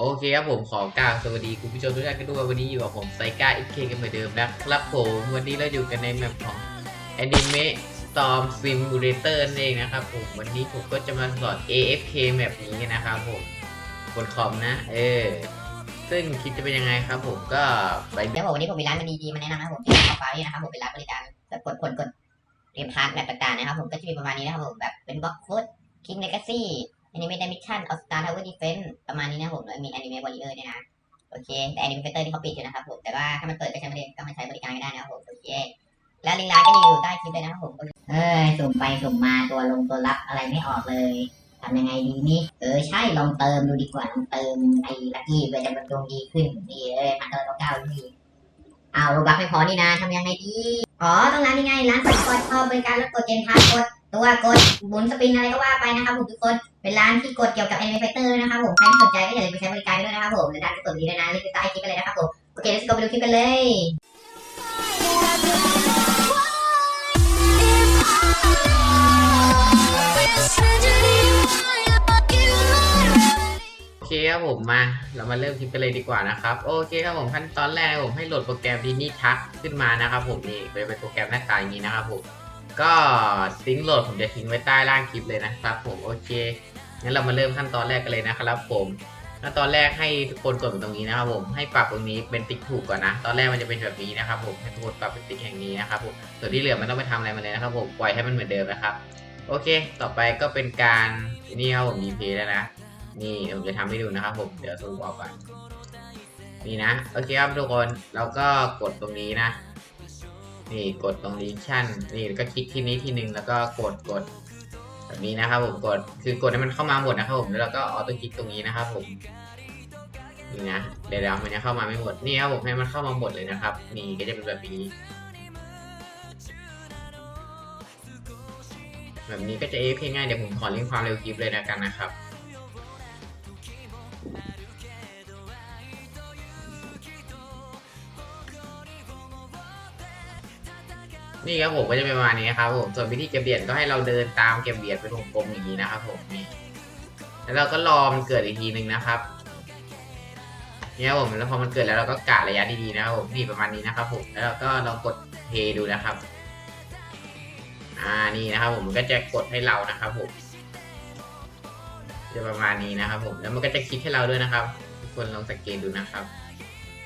โอเคครับผมขอกล่าวสวัสดีคุณผู้ชมทุกท่านกันด้วยวันนี้อยู่กับผมไซก้าเอ็กเคกันเหมือนเดิมนะครับผมวันนี้เราอยู่กันในแมปของ Anime Storm Simulator นั่นเองนะครับผมวันนี้ผมก็จะมาสอน AFK แมปนี้นะครับผมบนคอมนะ เออ ซึ่งคิดจะเป็นยังไงครับผมก็ไปเดี๋ยวผมวันนี้ผมมีร้านมันดีๆมาแนะนำนะครับผมที่ขอฟ้านี่นะครับผมเป็นร้านบริการแบบกดกดกดเรียมพาร์ทแบบต่างๆนะครับผมก็จะมีประมาณนี้นะครับผมแบบเป็นบล็อกฟุตคิงเลกาซี่ อนิเมะมิชชั่นออสตาร์ทาวเวอร์ดีเฟนต์ประมาณนี้นะผมแล้วมีแอนิเมะวอลเลอร์เนี่ยนะโอเค แต่แอนิเมเตอร์ที่เขาปิดอยู่นะครับผม แต่ว่าถ้ามันเปิดก็ใช้ไม่ได้ก็มาใช้บริการก็ได้นะครับผมโอเคแล้วลิงก์ร้านก็มีอยู่ใต้คลิปเลยนะครับผมเอ้ยสุ่มไปสุ่มมาตัวลงตัวรับอะไรไม่ออกเลยทำยังไงดีนี่เออใช่ลองเติมดูดีกว่าลองเติมไอ้ลักกี้เพื่อจะมันดวงดีขึ้นนี่เลยพันเตอร์เก้าดีอ้าวโรบักไม่พอนี่นะทำยังไงดีอ๋อต้องร้านนี้ไงร้านสกดกดพอบริการแล้วกดเจนพาสกด ตัวกดหมุนสปินอะไรก็ว่าไปนะครับผมทุกคน เป็นร้านที่กดเกี่ยวกับแอนิเมเตอร์นะครับผม ใครที่สนใจก็อย่าลืมไปใช้บริการด้วยนะครับผมในด้านกดดีด้วยนะลิงก์ใต้คลิปกันเลยนะครับผม โอเค let's go ไปดูคลิปกันเลยโอเคครับผมมา เรามาเริ่มคลิปกันเลยดีกว่านะครับ โอเคครับผมขั้นตอนแรกผมให้โหลดโปรแกรมดีนี่ทักขึ้นมานะครับผมนี่เป็นโปรแกรมหน้าตาอย่างนี้นะครับผม ก็ซิงโหลดผมจะทิ้งไว้ใต้ล่างคลิปเลยนะครับผมโอเคงั้นเรามาเริ่มขั้นตอนแรกกันเลยนะครับผมขั้นตอนแรกให้ทุกคนกดตรงนี้นะครับผมให้ปรับตรงนี้เป็นติ๊กถูกก่อนนะ ตอนแรกมันจะเป็นแบบนี้นะครับผมให้ทุกคนปรับเป็นติ๊กแห่งนี้นะครับผมส่วนที่เหลือมันต้องไปทำอะไรมาเลยนะครับผมปล่อยให้มันเหมือนเดิมนะครับโอเค ต่อไปก็เป็นการนี่ครับผมดีเพย์แล้วนะ นี่ผมจะทำให้ดูนะครับผมเดี๋ยวซูมออกก่อนนี่นะโอเคครับทุกคนเราก็กดตรงนี้นะ นี่กดตรงลิชั่นนี่ก็คลิกที่นี้ทีหนึ่งแล้วก็กดกดแบบนี้นะครับผมกดคือกดให้มันเข้ามาหมดนะครับผมแล้วเราก็ออโต้คลิกตรงนี้นะครับผมนี่นะเดี๋ยวเดี๋ยวมันจะเข้ามาไม่หมดนี่ครับผมให้มันเข้ามาหมดเลยนะครับ นี่ก็จะเป็นแบบนี้ แบบนี้ก็จะเอฟง่ายเดี๋ยวผมขอลิงก์ความเร็วคลิปเลยนะกันนะครับ นี่ครับผมก็จะเป็นประมาณนี้นครับผมส่วนวิธีเก็บเหรียญก็ให้เราเดินตามเก็บเหรียญเป็นวงกลมอย่างนี้นะครับผมนี่แล้วเราก็รอมันเกิดอีกทีหนึ่งนะครับเนี่ยครับผมแล้วพอมันเกิดแล้วเราก็กะระยะดีๆนะครับผมนี่ประมาณนี้นะครับผมแล้วเราก็ลองกดเพย์ดูนะครับ อ่านี่นะครับ ผมมันก็จะกดให้เรานะครับผมจะประมาณนี้นะครับ ผมแล้วมันก็จะคลิกให้เราด้วยนะครับทุกคนลองสังเกตดูนะครับ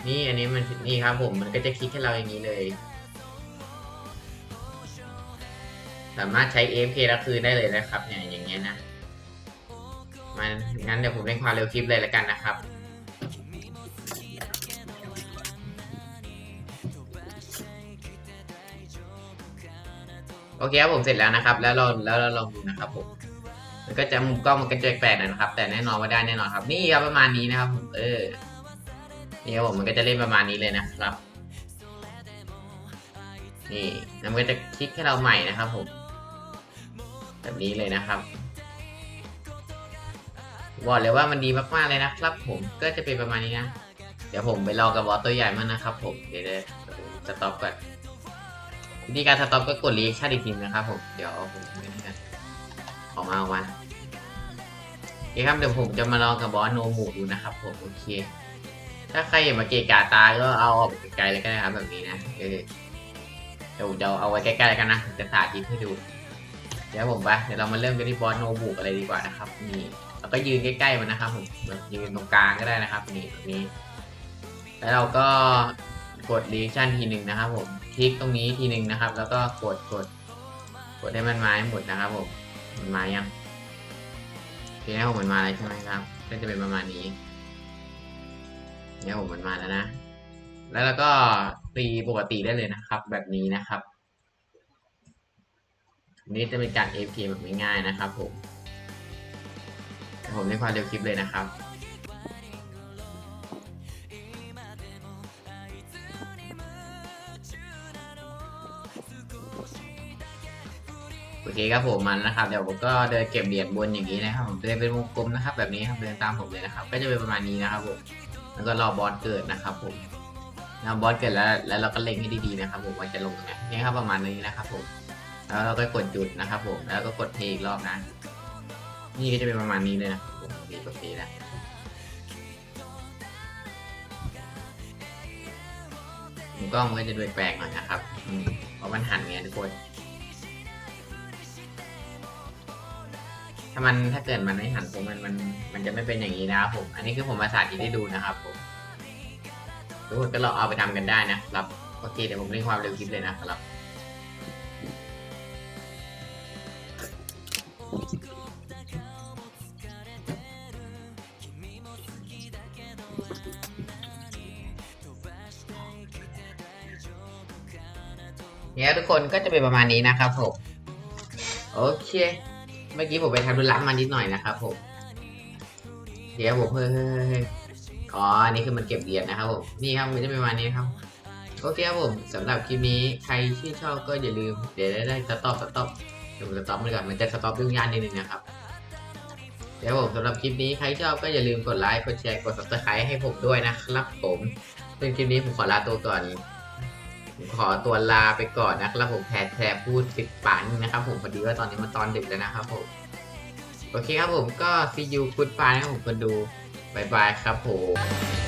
นี่อันนี้มันนี่ครับ ผมมันก็จะคลิกให้เราอย่างนี้เลย สามารถใช้ AFK แล้วคืนได้เลยนะครับเนี่ยอย่างเงี้ยนะมันงั้นเดี๋ยวผมเล่นความเร็วคลิปเลยแล้วกันนะครับโอเคครับผมเสร็จแล้วนะครับ แล้วเราแล้วเราลองดูนะครับผมมันก็จะมุมกล้องมันก็จะแปลกหน่อยนะครับ แต่แน่นอนว่าได้แน่นอนครับ นี่ครับประมาณนี้นะครับผมเออนี่ครับผมมันก็จะเล่นประมาณนี้เลยนะครับ นี่แล้วมันก็จะคลิกให้เราใหม่นะครับผม แบบนี้เลยนะครับบอกเลยว่ามันดีมากๆเลยนะครับ ผมก็จะเป็นประมาณนี้นะ เดี๋ยวผมไปรองกับบอสตัวใหญ่มากนะครับ ผมเดี๋ยวเดี๋ยวสต็อปก่อนวิธีการสต็อปก็กดรีแอคชั่นอีกทีนะครับผมเดี๋ยวผมไม่ได้กันออกมาออกมาโอเคครับเดี๋ยวผมจะมาลองกับบอสโนมูดูนะครับ ผมโอเค ถ้าใครอยากมาเกะกาตาก็เอาออกไปไกลๆเลยก็ได้ครับแบบนี้นะเออเดี๋ยวผมจะเอาไว้ใกล้ๆแล้วกันนะจะสาธิตให้ดู เดี๋ยวผมไปเดี๋ยวเรามาเริ่มกันที่บอสโนบุกอะไรดีกว่านะครับ นี่เราก็ยืนใกล้ๆมันนะครับผมยืนตรงกลางก็ได้นะครับ นี่แบบนี้ แล้วเราก็กดรีชั่นทีหนึ่งนะครับ ผมคลิกตรงนี้ทีหนึ่งนะครับ แล้วก็กดกดกดให้มันมาให้หมดนะครับผมมันมายังทีนี้ผมมันมาแล้วใช่ไหมครับ ก็จะเป็นประมาณนี้เนี่ยผมมันมาแล้วนะ แล้วเราก็ตีปกติได้เลยนะครับ แบบนี้นะครับ นี้จะเป็นการ AFK แบบง่ายๆนะครับผมผมเล่นความเร็วคลิปเลยนะครับโอเคครับผมมันนะครับเดี๋ยวผมก็เดินเก็บเหรียญบนอย่างนี้นะครับผมเดินเป็นวงกลมนะครับ แบบนี้ครับเดินตามผมเลยนะครับ ก็จะเป็นประมาณนี้นะครับผมแล้วก็รอบอสเกิดนะครับผมนะบอสเกิดแล้วแล้วเราก็เล็งให้ดีๆนะครับ ผมว่าจะลงตรงไหนนี่ครับประมาณนี้นะครับผม แล้วเราก็กดหยุดนะครับผมแล้วก็กดเพย์อีกรอบนะ นี่ก็จะเป็นประมาณนี้เลยนะผมดีกดเพย์แล้วกล้องก็จะดูแปลกหน่อยนะครับเพราะมันหันไงนี้ทุกคน ถ้ามันถ้าเกิดมันไม่หันผมมันมันมันจะไม่เป็นอย่างนี้นะครับผม อันนี้คือผมมาสาธิตให้ดูนะครับผมทุกคนก็ลองเอาไปทำกันได้นะครับโอเคเดี๋ยวผมเร่งความเร็วคลิปเลยนะครับ เนี่ยทุกคนก็จะเป็นประมาณนี้นะครับผม โอเค เมื่อกี้ผมไปทำธุระมานิดหน่อยนะครับผม เดี๋ยวผมเฮ้ยอ๋ออันนี้คือมันเก็บเหรียญนะครับผม นี่ครับมันจะเป็นประมาณนี้ครับ โอเคครับผมสำหรับคลิปนี้ใครที่ชอบก็อย่าลืม เดี๋ยวได้ได้สต็อปสต็อปเดี๋ยวสต็อปมันก่อนมันจะสต็อปยุ่งยากนิดนึงนะครับเดี๋ยวผมสำหรับคลิปนี้ใครชอบก็อย่าลืมกดไลค์ กดแชร์ กด subscribe ให้ผมด้วยนะครับผมเป็นคลิปนี้ผมขอลาตัวก่อน ขอตัวลาไปก่อนนะครับผมแพรแพรพูดติดปากนึงนะครับผมพอดีว่าตอนนี้มันตอนดึกแล้วนะครับผมโอเคครับผมก็ see you goodbye นะครับผมคนดูบายบายครับผม